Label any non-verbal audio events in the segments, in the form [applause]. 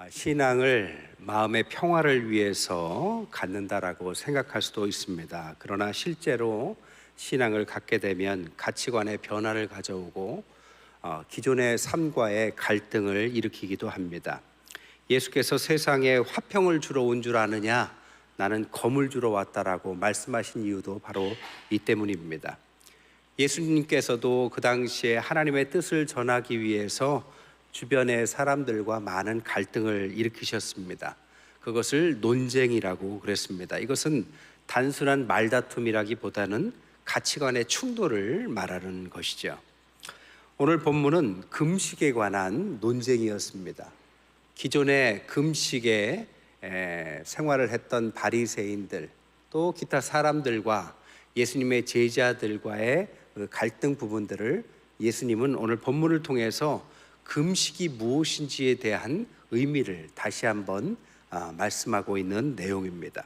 아, 신앙을 마음의 평화를 위해서 갖는다라고 생각할 수도 있습니다. 그러나 실제로 신앙을 갖게 되면 가치관의 변화를 가져오고 어, 기존의 삶과의 갈등을 일으키기도 합니다. 예수께서 세상에 화평을 주러 온 줄 아느냐? 나는 검을 주러 왔다라고 말씀하신 이유도 바로 이 때문입니다. 예수님께서도 그 당시에 하나님의 뜻을 전하기 위해서 주변의 사람들과 많은 갈등을 일으키셨습니다. 그것을 논쟁이라고 그랬습니다. 이것은 단순한 말다툼이라기보다는 가치관의 충돌을 말하는 것이죠. 오늘 본문은 금식에 관한 논쟁이었습니다. 기존의 금식에 에, 생활을 했던 바리새인들 또 기타 사람들과 예수님의 제자들과의 그 갈등 부분들을 예수님은 오늘 본문을 통해서 금식이 무엇인지에 대한 의미를 다시 한번 아, 말씀하고 있는 내용입니다.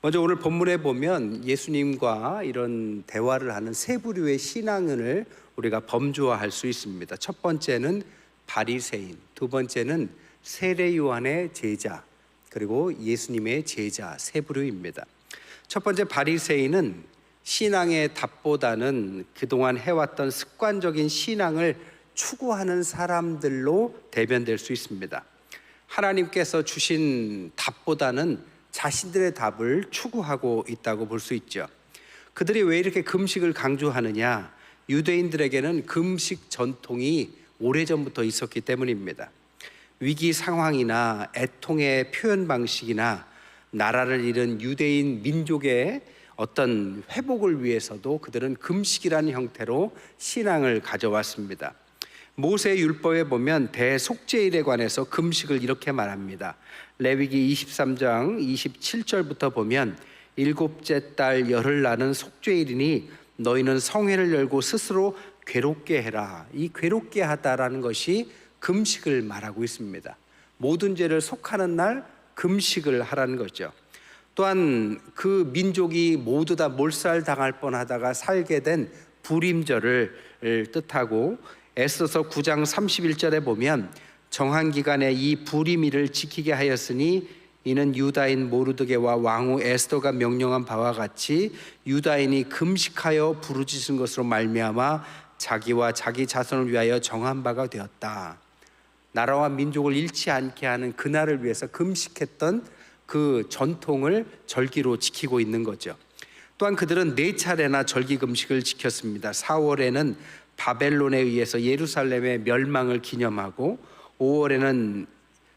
먼저 오늘 본문에 보면 예수님과 이런 대화를 하는 세 부류의 신앙을 우리가 범주화할 수 있습니다. 첫 번째는 바리새인, 두 번째는 세례 요한의 제자, 그리고 예수님의 제자 세 부류입니다. 첫 번째 바리새인은 신앙의 답보다는 그동안 해왔던 습관적인 신앙을 추구하는 사람들로 대변될 수 있습니다. 하나님께서 주신 답보다는 자신들의 답을 추구하고 있다고 볼 수 있죠. 그들이 왜 이렇게 금식을 강조하느냐? 유대인들에게는 금식 전통이 오래전부터 있었기 때문입니다. 위기 상황이나 애통의 표현 방식이나 나라를 잃은 유대인 민족의 어떤 회복을 위해서도 그들은 금식이라는 형태로 신앙을 가져왔습니다. 모세 율법에 보면 대속죄일에 관해서 금식을 이렇게 말합니다. 레위기 23장 27절부터 보면 일곱째 달 열흘 나는 속죄일이니 너희는 성회를 열고 스스로 괴롭게 해라. 이 괴롭게 하다라는 것이 금식을 말하고 있습니다. 모든 죄를 속하는 날 금식을 하라는 거죠. 또한 그 민족이 모두 다 몰살 당할 뻔하다가 살게 된 불임절을 뜻하고 에스더서 9장 31절에 보면 정한 기간에 이 불임일을 지키게 하였으니 이는 유다인 모르드게와 왕후 에스더가 명령한 바와 같이 유다인이 금식하여 부르짖은 것으로 말미암아 자기와 자기 자손을 위하여 정한 바가 되었다. 나라와 민족을 잃지 않게 하는 그날을 위해서 금식했던 그 전통을 절기로 지키고 있는 거죠. 또한 그들은 네 차례나 절기 금식을 지켰습니다. 4월에는 바벨론에 의해서 예루살렘의 멸망을 기념하고 5월에는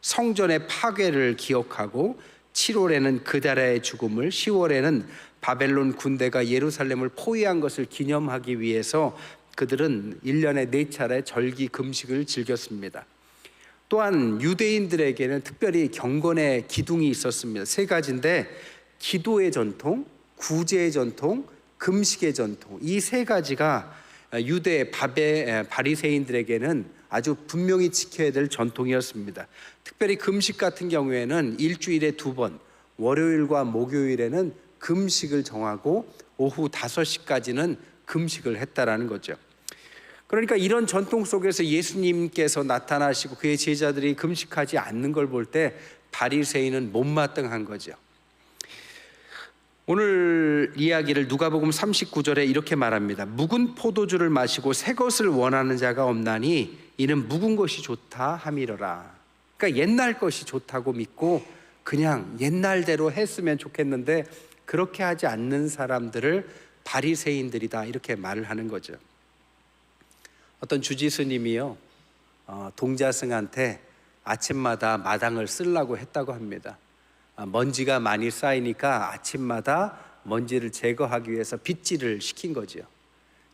성전의 파괴를 기억하고 7월에는 그다라의 죽음을 10월에는 바벨론 군대가 예루살렘을 포위한 것을 기념하기 위해서 그들은 1년에 네 차례 절기 금식을 즐겼습니다. 또한 유대인들에게는 특별히 경건의 기둥이 있었습니다. 세 가지인데 기도의 전통, 구제의 전통, 금식의 전통 이 세 가지가 유대 바베 바리새인들에게는 아주 분명히 지켜야 될 전통이었습니다. 특별히 금식 같은 경우에는 일주일에 두 번, 월요일과 목요일에는 금식을 정하고 오후 5시까지는 금식을 했다라는 거죠. 그러니까 이런 전통 속에서 예수님께서 나타나시고 그의 제자들이 금식하지 않는 걸 볼 때 바리새인은 못마땅한 거죠. 오늘 이야기를 누가복음 39절에 이렇게 말합니다. 묵은 포도주를 마시고 새 것을 원하는 자가 없나니 이는 묵은 것이 좋다 함이러라. 그러니까 옛날 것이 좋다고 믿고 그냥 옛날대로 했으면 좋겠는데 그렇게 하지 않는 사람들을 바리새인들이다 이렇게 말을 하는 거죠. 어떤 주지스님이요 어, 동자승한테 아침마다 마당을 쓰려고 했다고 합니다. 아, 먼지가 많이 쌓이니까 아침마다 먼지를 제거하기 위해서 빗질을 시킨 거죠.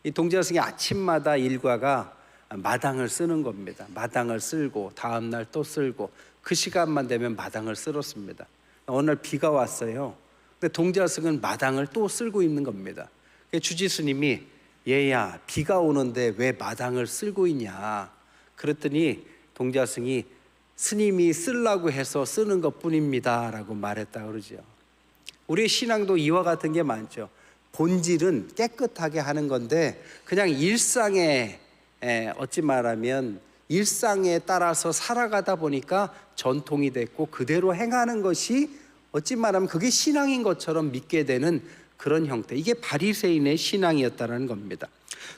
이 동자승의 아침마다 일과가 마당을 쓰는 겁니다. 마당을 쓸고 다음 날 또 쓸고 그 시간만 되면 마당을 쓸었습니다. 어느 날 비가 왔어요. 근데 동자승은 마당을 또 쓸고 있는 겁니다. 주지스님이 얘야 비가 오는데 왜 마당을 쓸고 있냐? 그랬더니 동자승이 스님이 쓰려고 해서 쓰는 것 뿐입니다 라고 말했다 그러죠. 우리의 신앙도 이와 같은 게 많죠. 본질은 깨끗하게 하는 건데 그냥 일상에 어찌 말하면 일상에 따라서 살아가다 보니까 전통이 됐고 그대로 행하는 것이 어찌 말하면 그게 신앙인 것처럼 믿게 되는 그런 형태. 이게 바리새인의 신앙이었다는 겁니다.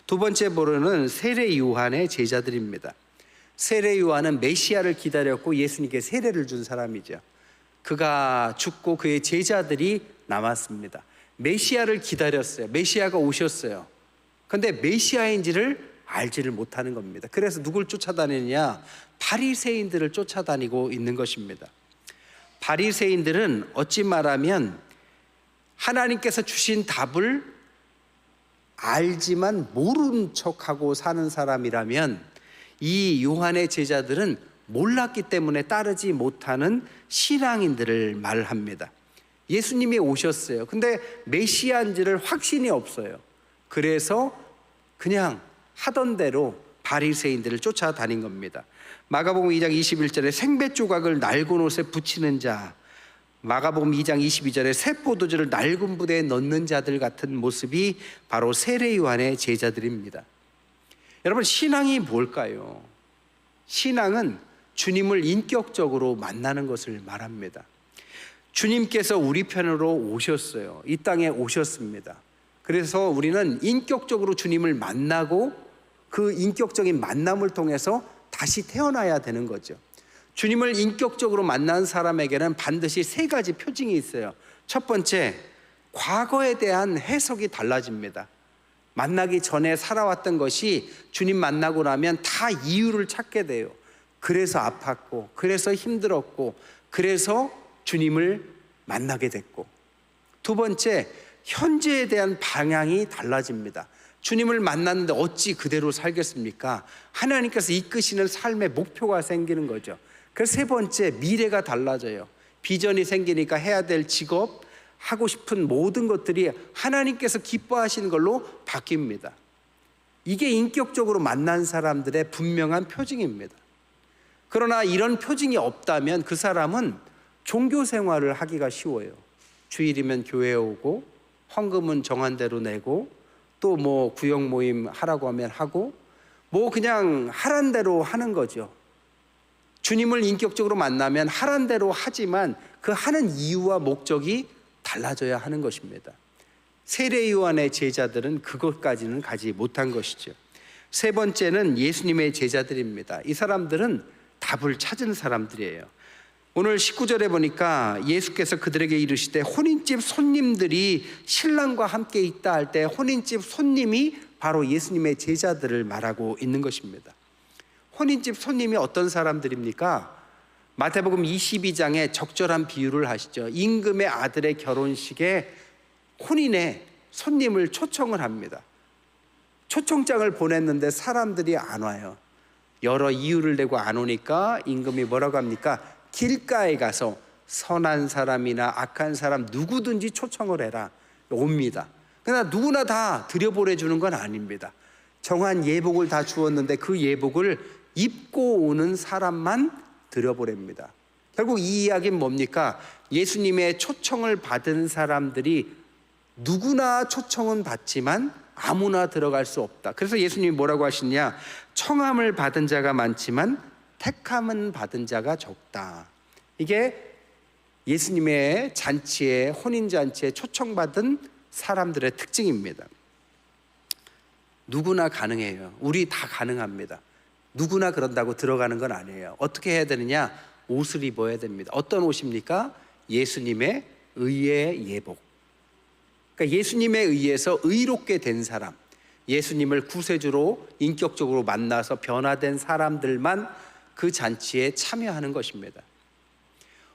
두 번째 보루는 세례 요한의 제자들입니다. 세례 요한은 메시아를 기다렸고 예수님께 세례를 준 사람이죠. 그가 죽고 그의 제자들이 남았습니다. 메시아를 기다렸어요. 메시아가 오셨어요. 근데 메시아인지를 알지를 못하는 겁니다. 그래서 누굴 쫓아다니느냐? 바리새인들을 쫓아다니고 있는 것입니다. 바리새인들은 어찌 말하면 하나님께서 주신 답을 알지만 모른 척하고 사는 사람이라면 이 요한의 제자들은 몰랐기 때문에 따르지 못하는 신앙인들을 말합니다. 예수님이 오셨어요. 근데 메시아인지를 확신이 없어요. 그래서 그냥 하던 대로 바리새인들을 쫓아다닌 겁니다. 마가복음 2장 21절에 생배 조각을 낡은 옷에 붙이는 자 마가복음 2장 22절에 새 포도주를 낡은 부대에 넣는 자들 같은 모습이 바로 세례 요한의 제자들입니다. 여러분 신앙이 뭘까요? 신앙은 주님을 인격적으로 만나는 것을 말합니다. 주님께서 우리 편으로 오셨어요. 이 땅에 오셨습니다. 그래서 우리는 인격적으로 주님을 만나고 그 인격적인 만남을 통해서 다시 태어나야 되는 거죠. 주님을 인격적으로 만난 사람에게는 반드시 세 가지 표징이 있어요. 첫 번째, 과거에 대한 해석이 달라집니다. 만나기 전에 살아왔던 것이 주님 만나고 나면 다 이유를 찾게 돼요. 그래서 아팠고, 그래서 힘들었고, 그래서 주님을 만나게 됐고. 두 번째, 현재에 대한 방향이 달라집니다. 주님을 만났는데 어찌 그대로 살겠습니까? 하나님께서 이끄시는 삶의 목표가 생기는 거죠. 그래서 세 번째, 미래가 달라져요. 비전이 생기니까 해야 될 직업, 하고 싶은 모든 것들이 하나님께서 기뻐하시는 걸로 바뀝니다. 이게 인격적으로 만난 사람들의 분명한 표징입니다. 그러나 이런 표징이 없다면 그 사람은 종교 생활을 하기가 쉬워요. 주일이면 교회에 오고 헌금은 정한 대로 내고 또 뭐 구역 모임 하라고 하면 하고 뭐 그냥 하란 대로 하는 거죠. 주님을 인격적으로 만나면 하란 대로 하지만 그 하는 이유와 목적이 달라져야 하는 것입니다. 세례 요한의 제자들은 그것까지는 가지 못한 것이죠. 세 번째는 예수님의 제자들입니다. 이 사람들은 답을 찾은 사람들이에요. 오늘 19절에 보니까 예수께서 그들에게 이르시되 혼인집 손님들이 신랑과 함께 있다 할 때 혼인집 손님이 바로 예수님의 제자들을 말하고 있는 것입니다. 혼인집 손님이 어떤 사람들입니까? 마태복음 22장에 적절한 비유를 하시죠. 임금의 아들의 결혼식에 혼인에 손님을 초청을 합니다. 초청장을 보냈는데 사람들이 안 와요. 여러 이유를 대고 안 오니까 임금이 뭐라고 합니까? 길가에 가서 선한 사람이나 악한 사람 누구든지 초청을 해라. 옵니다. 그러나 누구나 다 들여보내주는 건 아닙니다. 정한 예복을 다 주었는데 그 예복을 입고 오는 사람만 들여보냅니다. 결국 이 이야기는 뭡니까? 예수님의 초청을 받은 사람들이 누구나 초청은 받지만 아무나 들어갈 수 없다. 그래서 예수님이 뭐라고 하시냐? 청함을 받은 자가 많지만 택함은 받은 자가 적다. 이게 예수님의 잔치에 혼인 잔치에 초청받은 사람들의 특징입니다. 누구나 가능해요. 우리 다 가능합니다. 누구나 그런다고 들어가는 건 아니에요. 어떻게 해야 되느냐? 옷을 입어야 됩니다. 어떤 옷입니까? 예수님의 의의 예복. 그러니까 예수님에 의해서 의롭게 된 사람, 예수님을 구세주로 인격적으로 만나서 변화된 사람들만 그 잔치에 참여하는 것입니다.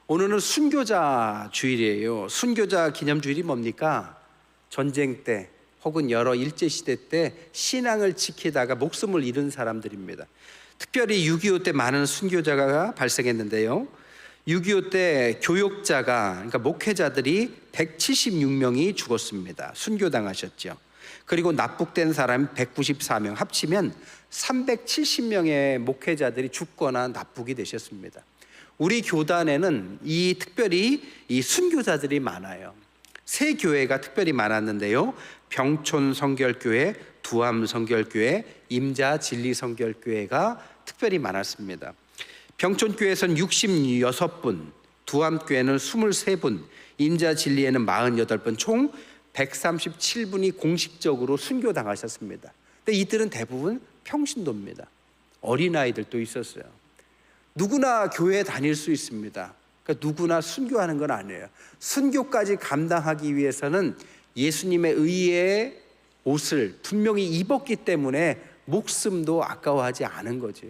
오늘은 순교자 주일이에요. 순교자 기념 주일이 뭡니까? 전쟁 때 혹은 여러 일제 시대 때 신앙을 지키다가 목숨을 잃은 사람들입니다. 특별히 6.25 때 많은 순교자가 발생했는데요. 6.25 때 교역자가 그러니까 목회자들이 176명이 죽었습니다. 순교당하셨죠. 그리고 납북된 사람 194명 합치면 370명의 목회자들이 죽거나 납북이 되셨습니다. 우리 교단에는 이 특별히 이 순교자들이 많아요. 세 교회가 특별히 많았는데요. 병촌 성결교회, 두암 성결교회, 임자 진리 성결교회가 특별히 많았습니다. 병촌 교회에서는 66분, 두암 교회는 23분, 임자 진리에는 48분, 총 137분이 공식적으로 순교당하셨습니다. 근데 이들은 대부분 평신도입니다. 어린아이들도 있었어요. 누구나 교회에 다닐 수 있습니다. 그러니까 누구나 순교하는 건 아니에요. 순교까지 감당하기 위해서는 예수님의 의의 옷을 분명히 입었기 때문에 목숨도 아까워하지 않은 거죠.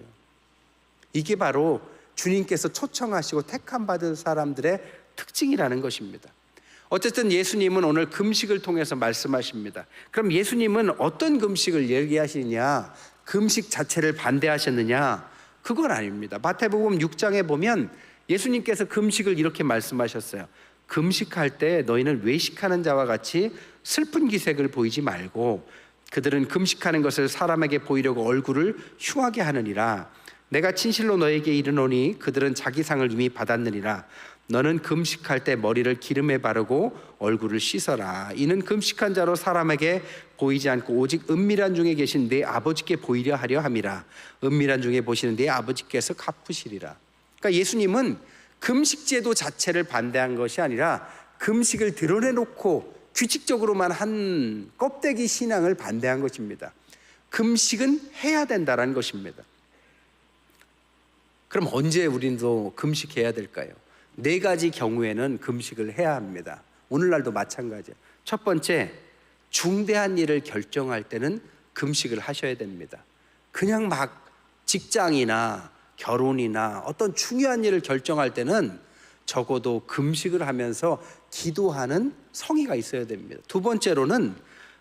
이게 바로 주님께서 초청하시고 택함 받은 사람들의 특징이라는 것입니다. 어쨌든 예수님은 오늘 금식을 통해서 말씀하십니다. 그럼 예수님은 어떤 금식을 얘기하시냐? 금식 자체를 반대하셨느냐? 그건 아닙니다. 마태복음 6장에 보면 예수님께서 금식을 이렇게 말씀하셨어요. 금식할 때 너희는 외식하는 자와 같이 슬픈 기색을 보이지 말고 그들은 금식하는 것을 사람에게 보이려고 얼굴을 흉하게 하느니라. 내가 진실로 너에게 이르노니 그들은 자기 상을 이미 받았느니라. 너는 금식할 때 머리를 기름에 바르고 얼굴을 씻어라. 이는 금식한 자로 사람에게 보이지 않고 오직 은밀한 중에 계신 내 아버지께 보이려 하려 함이라. 은밀한 중에 보시는 내 아버지께서 갚으시리라. 그러니까 예수님은 금식 제도 자체를 반대한 것이 아니라 금식을 드러내놓고 규칙적으로만 한 껍데기 신앙을 반대한 것입니다. 금식은 해야 된다라는 것입니다. 그럼 언제 우리도 금식해야 될까요? 네 가지 경우에는 금식을 해야 합니다. 오늘날도 마찬가지예요. 첫 번째, 중대한 일을 결정할 때는 금식을 하셔야 됩니다. 그냥 막 직장이나 결혼이나 어떤 중요한 일을 결정할 때는 적어도 금식을 하면서 기도하는 성의가 있어야 됩니다. 두 번째로는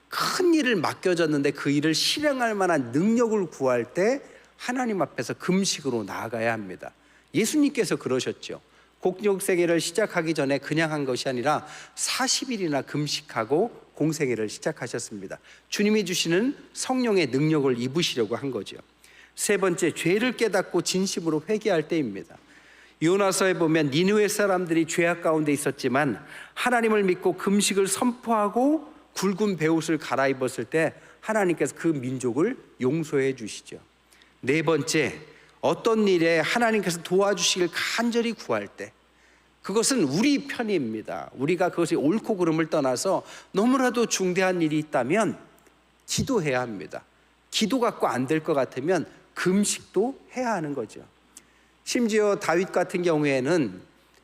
큰 일을 맡겨졌는데 그 일을 실행할 만한 능력을 구할 때 하나님 앞에서 금식으로 나아가야 합니다. 예수님께서 그러셨죠. 곡력 세계를 시작하기 전에 그냥 한 것이 아니라 40일이나 금식하고 공생애를 시작하셨습니다. 주님이 주시는 성령의 능력을 입으시려고 한 거죠. 세 번째, 죄를 깨닫고 진심으로 회개할 때입니다. 요나서에 보면 니누의 사람들이 죄악 가운데 있었지만 하나님을 믿고 금식을 선포하고 굵은 베옷을 갈아입었을 때 하나님께서 그 민족을 용서해 주시죠. 네 번째, 어떤 일에 하나님께서 도와주시길 간절히 구할 때 그것은 우리 편입니다. 우리가 그것이 옳고 그름을 떠나서 너무나도 중대한 일이 있다면 기도해야 합니다. 기도 갖고 안 될 것 같으면 금식도 해야 하는 거죠. 심지어 다윗 같은 경우에는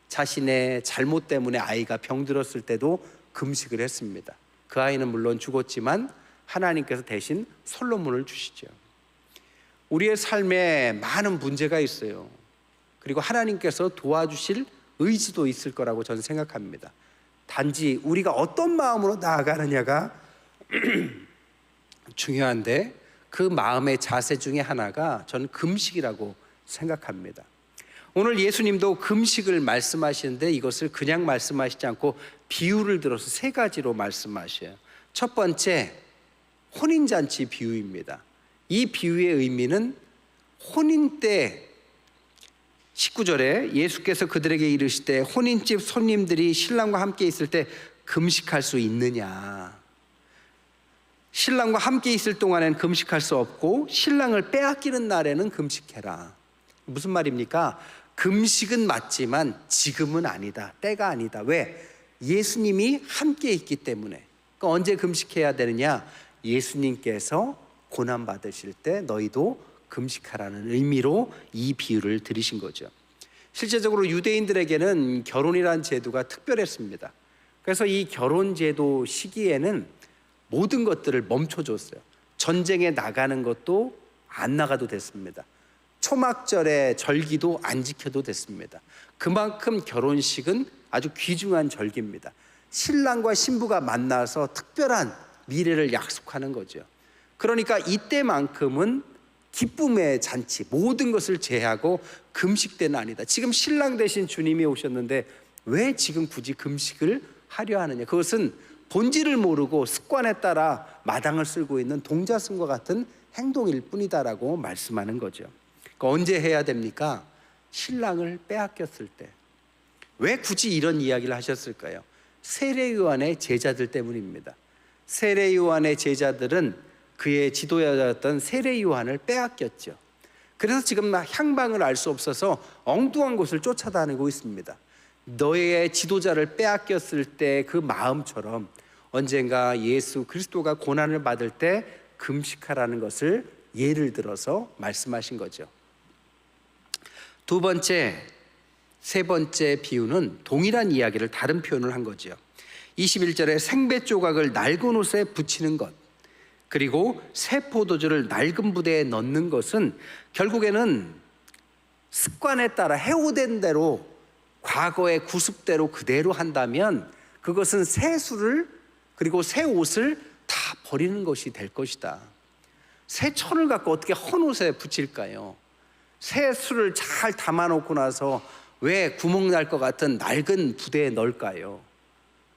자신의 잘못 때문에 아이가 병들었을 때도 금식을 했습니다. 그 아이는 물론 죽었지만 하나님께서 대신 솔로몬을 주시죠. 우리의 삶에 많은 문제가 있어요. 그리고 하나님께서 도와주실 의지도 있을 거라고 저는 생각합니다. 단지 우리가 어떤 마음으로 나아가느냐가 [clears throat] 중요한데 그 마음의 자세 중에 하나가 저는 금식이라고 생각합니다. 오늘 예수님도 금식을 말씀하시는데 이것을 그냥 말씀하시지 않고 비유를 들어서 세 가지로 말씀하셔요. 첫 번째, 혼인잔치 비유입니다. 이 비유의 의미는 혼인 때 19절에 예수께서 그들에게 이르실 때 혼인집 손님들이 신랑과 함께 있을 때 금식할 수 있느냐? 신랑과 함께 있을 동안에는 금식할 수 없고 신랑을 빼앗기는 날에는 금식해라. 무슨 말입니까? 금식은 맞지만 지금은 아니다. 때가 아니다. 왜? 예수님이 함께 있기 때문에. 그러니까 언제 금식해야 되느냐? 예수님께서 고난 받으실 때 너희도 금식하라는 의미로 이 비유를 들으신 거죠. 실제적으로 유대인들에게는 결혼이라는 제도가 특별했습니다. 그래서 이 결혼 제도 시기에는 모든 것들을 멈춰줬어요. 전쟁에 나가는 것도 안 나가도 됐습니다. 초막절에 절기도 안 지켜도 됐습니다. 그만큼 결혼식은 아주 귀중한 절기입니다. 신랑과 신부가 만나서 특별한 미래를 약속하는 거죠. 그러니까 이때만큼은 기쁨의 잔치, 모든 것을 제하고 금식 때는 아니다. 지금 신랑 대신 주님이 오셨는데 왜 지금 굳이 금식을 하려 하느냐? 그것은 본질을 모르고 습관에 따라 마당을 쓸고 있는 동자승과 같은 행동일 뿐이다라고 말씀하는 거죠. 그러니까 언제 해야 됩니까? 신랑을 빼앗겼을 때. 왜 굳이 이런 이야기를 하셨을까요? 세례 요한의 제자들 때문입니다. 세례 요한의 제자들은 그의 지도자였던 세례 요한을 빼앗겼죠. 그래서 지금 향방을 알 수 없어서 엉뚱한 곳을 쫓아다니고 있습니다. 너의 지도자를 빼앗겼을 때 그 마음처럼 언젠가 예수 그리스도가 고난을 받을 때 금식하라는 것을 예를 들어서 말씀하신 거죠. 두 번째, 세 번째 비유는 동일한 이야기를 다른 표현을 한 거죠. 21절에 생배 조각을 낡은 옷에 붙이는 것, 그리고 새 포도주를 낡은 부대에 넣는 것은 결국에는 습관에 따라 해오된 대로 과거의 구습대로 그대로 한다면 그것은 새 술을 그리고 새 옷을 다 버리는 것이 될 것이다. 새 천을 갖고 어떻게 헌 옷에 붙일까요? 새 술을 잘 담아놓고 나서 왜 구멍 날 것 같은 낡은 부대에 넣을까요?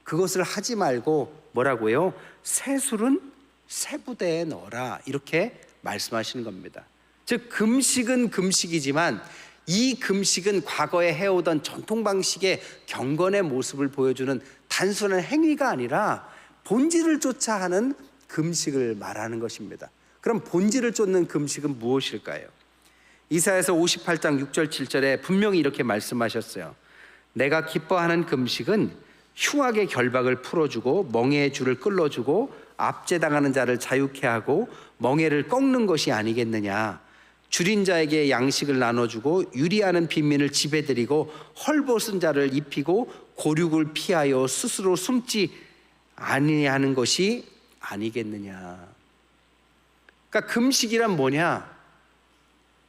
그것을 하지 말고 뭐라고요? 새 술은 새 부대에 넣어라 이렇게 말씀하시는 겁니다. 즉 금식은 금식이지만 이 금식은 과거에 해오던 전통 방식의 경건의 모습을 보여주는 단순한 행위가 아니라 본질을 쫓아 하는 금식을 말하는 것입니다. 그럼 본질을 쫓는 금식은 무엇일까요? 이사에서 58장 6절 7절에 분명히 이렇게 말씀하셨어요. 내가 기뻐하는 금식은 흉악의 결박을 풀어주고 멍해의 줄을 끌어주고 압제당하는 자를 자유케 하고 멍해를 꺾는 것이 아니겠느냐. 줄인 자에게 양식을 나눠주고 유리하는 빈민을 지배드리고 헐벗은 자를 입히고 고륙을 피하여 스스로 숨지 아니하는 것이 아니겠느냐. 그러니까 금식이란 뭐냐?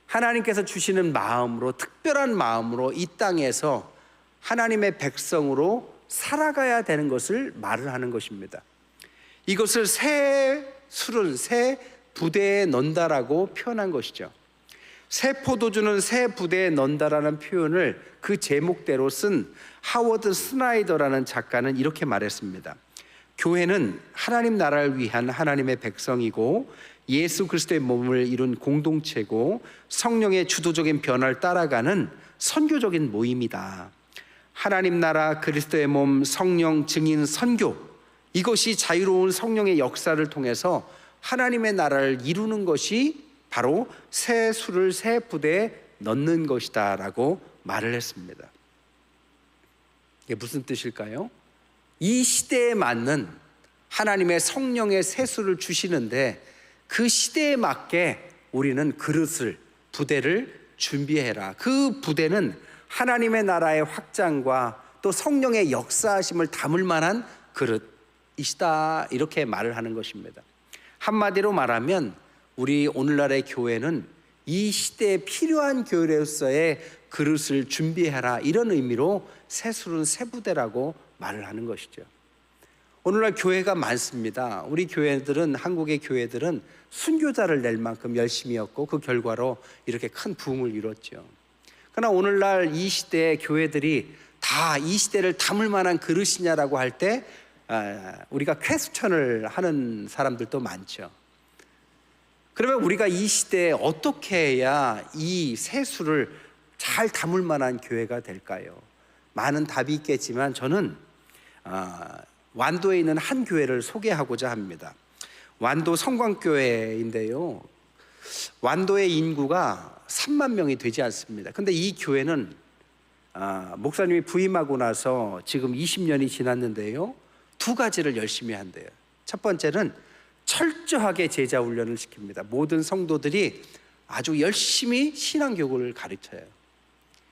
하나님께서 주시는 마음으로 특별한 마음으로 이 땅에서 하나님의 백성으로 살아가야 되는 것을 말을 하는 것입니다. 이것을 새 술은 새 부대에 넣는다라고 표현한 것이죠. 새 포도주는 새 부대에 넣는다라는 표현을 그 제목대로 쓴 하워드 스나이더라는 작가는 이렇게 말했습니다. 교회는 하나님 나라를 위한 하나님의 백성이고 예수 그리스도의 몸을 이룬 공동체고 성령의 주도적인 변화를 따라가는 선교적인 모임이다. 하나님 나라 그리스도의 몸 성령 증인 선교 이것이 자유로운 성령의 역사를 통해서 하나님의 나라를 이루는 것이 바로 새 술을 새 부대에 넣는 것이다라고 말을 했습니다. 이게 무슨 뜻일까요? 이 시대에 맞는 하나님의 성령의 세수를 주시는데 그 시대에 맞게 우리는 그릇을 부대를 준비해라. 그 부대는 하나님의 나라의 확장과 또 성령의 역사하심을 담을 만한 그릇이시다. 이렇게 말을 하는 것입니다. 한마디로 말하면 우리 오늘날의 교회는 이 시대에 필요한 교회로서의 그릇을 준비해라. 이런 의미로 새술은 새부대라고 말을 하는 것이죠. 오늘날 교회가 많습니다. 우리 교회들은 한국의 교회들은 순교자를 낼 만큼 열심히였고 그 결과로 이렇게 큰 부흥을 이뤘죠. 그러나 오늘날 이 시대의 교회들이 다 이 시대를 담을 만한 그릇이냐라고 할때 아, 우리가 퀘스천을 하는 사람들도 많죠. 그러면 우리가 이 시대에 어떻게 해야 이 세수를 잘 담을 만한 교회가 될까요? 많은 답이 있겠지만 저는 아, 완도에 있는 한 교회를 소개하고자 합니다. 완도 성광교회인데요. 완도의 인구가 3만 명이 되지 않습니다. 근데 이 교회는 아, 목사님이 부임하고 나서 지금 20년이 지났는데요. 두 가지를 열심히 한대요. 첫 번째는 철저하게 제자 훈련을 시킵니다. 모든 성도들이 아주 열심히 신앙교육을 가르쳐요.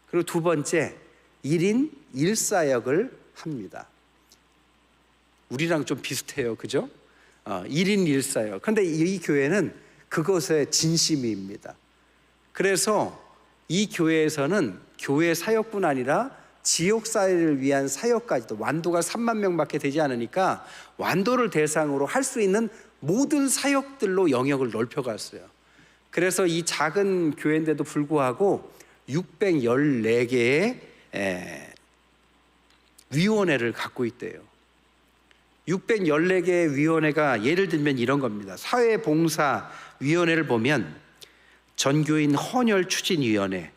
그리고 두 번째, 1인 1사역을 합니다. 우리랑 좀 비슷해요. 그죠? 어, 1인 1사역. 근데 이 교회는 그것의 진심입니다. 그래서 이 교회에서는 교회 사역뿐 아니라 지역 사회를 위한 사역까지도 완도가 3만 명밖에 되지 않으니까 완도를 대상으로 할 수 있는 모든 사역들로 영역을 넓혀갔어요. 그래서 이 작은 교회인데도 불구하고 614개의 위원회를 갖고 있대요. 614개의 위원회가 예를 들면 이런 겁니다. 사회봉사위원회를 보면 전교인 헌혈추진위원회,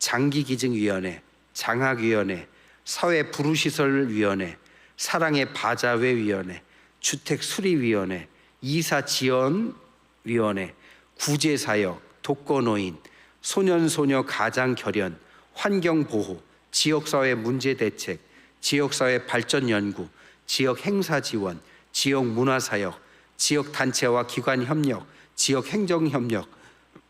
장기기증위원회, 장학위원회, 사회부르시설위원회, 사랑의 바자회위원회, 주택수리위원회, 이사 지원 위원회, 구제 사역, 독거노인, 소년 소녀 가장 결연, 환경 보호, 지역 사회 문제 대책, 지역 사회 발전 연구, 지역 행사 지원, 지역 문화 사역, 지역 단체와 기관 협력, 지역 행정 협력,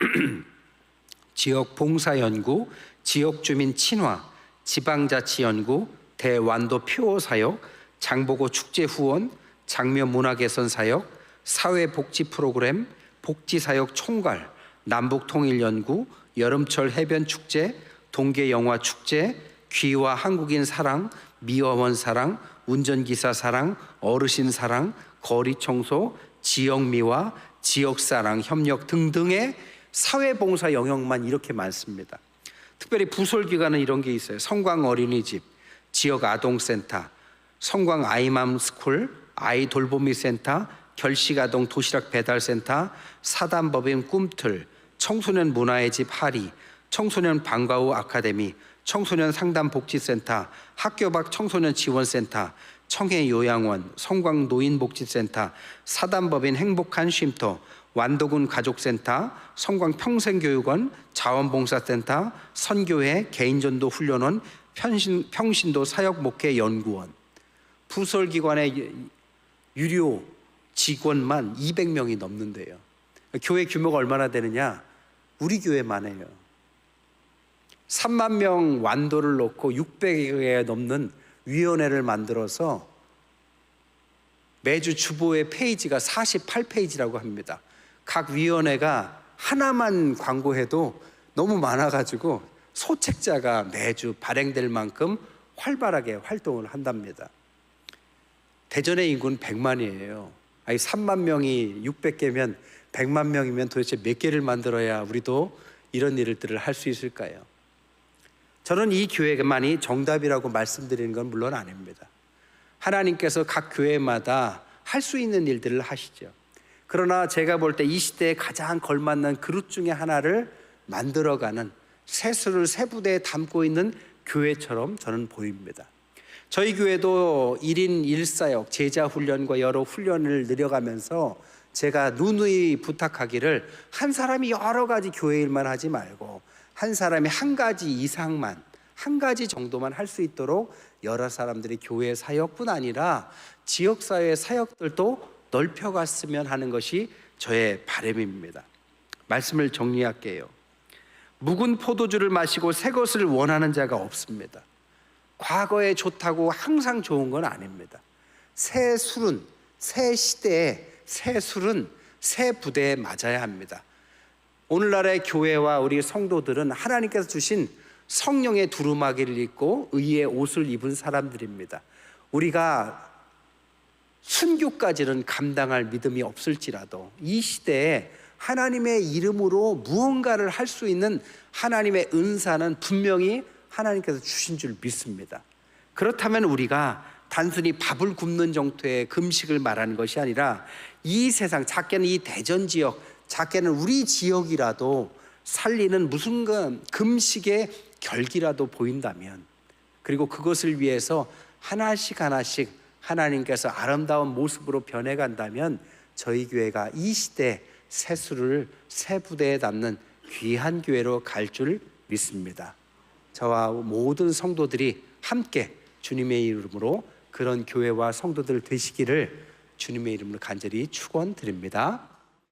[clears throat] 지역 봉사 연구, 지역 주민 친화, 지방자치 연구, 대완도 표어 사역, 장보고 축제 후원, 장면 문화 개선 사역, 사회 복지 프로그램, 복지 사역 총괄, 남북 통일 연구, 여름철 해변 축제, 동계 영화 축제, 귀화 한국인 사랑, 미화원 사랑, 운전기사 사랑, 어르신 사랑, 거리 청소, 지역 미화, 지역 사랑 협력 등등의 사회 봉사 영역만 이렇게 많습니다. 특별히 부설 기관은 이런 게 있어요. 성광 어린이집, 지역 아동센터, 성광 아이맘 스쿨, 아이 돌보미 센터, 결식 아동 도시락 배달 센터, 사단법인 꿈틀, 청소년 문화의 집 하리, 청소년 방과 후 아카데미, 청소년 상담 복지센터, 학교 밖 청소년 지원센터, 청해 요양원, 성광 노인복지센터, 사단법인 행복한 쉼터, 완도군 가족센터, 성광 평생교육원, 자원봉사센터, 선교회, 개인전도 훈련원, 평신, 평신도 사역목회 연구원, 부설기관의 유료 직원만 200명이 넘는데요. 교회 규모가 얼마나 되느냐? 우리 교회만 해요. 3만 명 완도를 놓고 600개 넘는 위원회를 만들어서 매주 주보의 페이지가 48페이지라고 합니다. 각 위원회가 하나만 광고해도 너무 많아가지고 소책자가 매주 발행될 만큼 활발하게 활동을 한답니다. 대전의 인구는 100만이에요. 아니 3만 명이 600개면 100만 명이면 도대체 몇 개를 만들어야 우리도 이런 일들을 할 수 있을까요? 저는 이 교회만이 정답이라고 말씀드리는 건 물론 아닙니다. 하나님께서 각 교회마다 할 수 있는 일들을 하시죠. 그러나 제가 볼 때 이 시대에 가장 걸맞는 그릇 중에 하나를 만들어가는 세수를 세 부대에 담고 있는 교회처럼 저는 보입니다. 저희 교회도 1인 1사역 제자 훈련과 여러 훈련을 늘려가면서 제가 누누이 부탁하기를 한 사람이 여러 가지 교회 일만 하지 말고 한 사람이 한 가지 이상만 한 가지 정도만 할 수 있도록 여러 사람들이 교회 사역뿐 아니라 지역 사회 사역들도 넓혀갔으면 하는 것이 저의 바람입니다. 말씀을 정리할게요. 묵은 포도주를 마시고 새 것을 원하는 자가 없습니다. 과거에 좋다고 항상 좋은 건 아닙니다. 새 술은 새 시대에 새 술은 새 부대에 맞아야 합니다. 오늘날의 교회와 우리 성도들은 하나님께서 주신 성령의 두루마기를 입고 의의 옷을 입은 사람들입니다. 우리가 순교까지는 감당할 믿음이 없을지라도 이 시대에 하나님의 이름으로 무언가를 할 수 있는 하나님의 은사는 분명히 하나님께서 주신 줄 믿습니다. 그렇다면 우리가 단순히 밥을 굶는 정도의 금식을 말하는 것이 아니라 이 세상 작게는 이 대전 지역, 작게는 우리 지역이라도 살리는 무슨 그 금식의 결기라도 보인다면 그리고 그것을 위해서 하나씩 하나씩 하나님께서 아름다운 모습으로 변해간다면 저희 교회가 이 시대 새수를 새 부대에 담는 귀한 교회로 갈 줄 믿습니다. 저와 모든 성도들이 함께 주님의 이름으로 그런 교회와 성도들 되시기를 주님의 이름으로 간절히 축원드립니다.